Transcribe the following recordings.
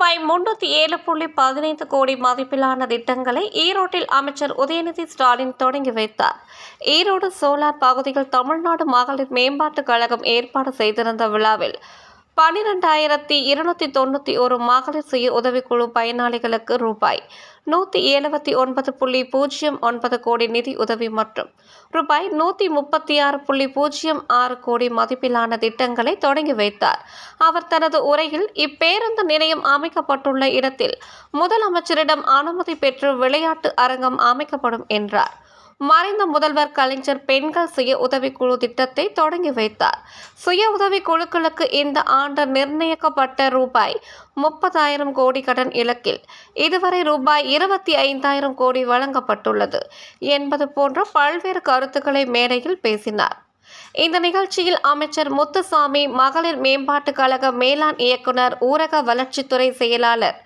இருபத்தி ஏழு புள்ளி பதினைந்து கோடி மதிப்பிலான திட்டங்களை ஈரோட்டில் அமைச்சர் உதயநிதி ஸ்டாலின் தொடங்கி வைத்தார். ஈரோடு சோலார் பகுதியில் தமிழ்நாடு மகளிர் மேம்பாட்டுக் கழகம் ஏற்பாடு செய்திருந்த விழாவில் பனிரெண்டாயிரத்தி இருநூத்தி தொண்ணூற்றி ஒரு மகளிர் சுய உதவிக்குழு பயனாளிகளுக்கு ரூபாய் நூற்றி எழுபத்தி ஒன்பது புள்ளி பூஜ்ஜியம் ஒன்பது கோடி நிதி உதவி மற்றும் ரூபாய் நூற்றி முப்பத்தி ஆறு புள்ளி பூஜ்ஜியம் ஆறு கோடி மதிப்பிலான திட்டங்களை தொடங்கி வைத்தார். அவர் தனது உரையில் இப்பேருந்து நிலையம் அமைக்கப்பட்டுள்ள இடத்தில் முதலமைச்சரிடம் அனுமதி பெற்று விளையாட்டு அரங்கம் அமைக்கப்படும் என்றார். மறைந்த முதல்வர் கலைஞர் பெண்கள் சுய உதவிக்குழு திட்டத்தை தொடங்கி வைத்தார். சுய உதவி குழுக்களுக்கு இந்த ஆண்டு நிர்ணயிக்கப்பட்ட ரூபாய் முப்பதாயிரம் கோடி கடன் இலக்கில் இதுவரை ரூபாய் இருபத்தி ஐந்தாயிரம் கோடி வழங்கப்பட்டுள்ளது என்பது போன்ற பல்வேறு கருத்துக்களை மேடையில் பேசினார். இந்த நிகழ்ச்சியில் அமைச்சர் முத்துசாமி மகளிர் மேம்பாட்டுக் கழக மேலாண் இயக்குனர் ஊரக வளர்ச்சித்துறை செயலாளர்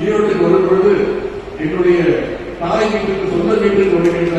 ஈரோட்டுக்கு வரும் பொழுது என்னுடைய தாய் வீட்டுக்கு சொந்த வீட்டுக்கு வருகின்ற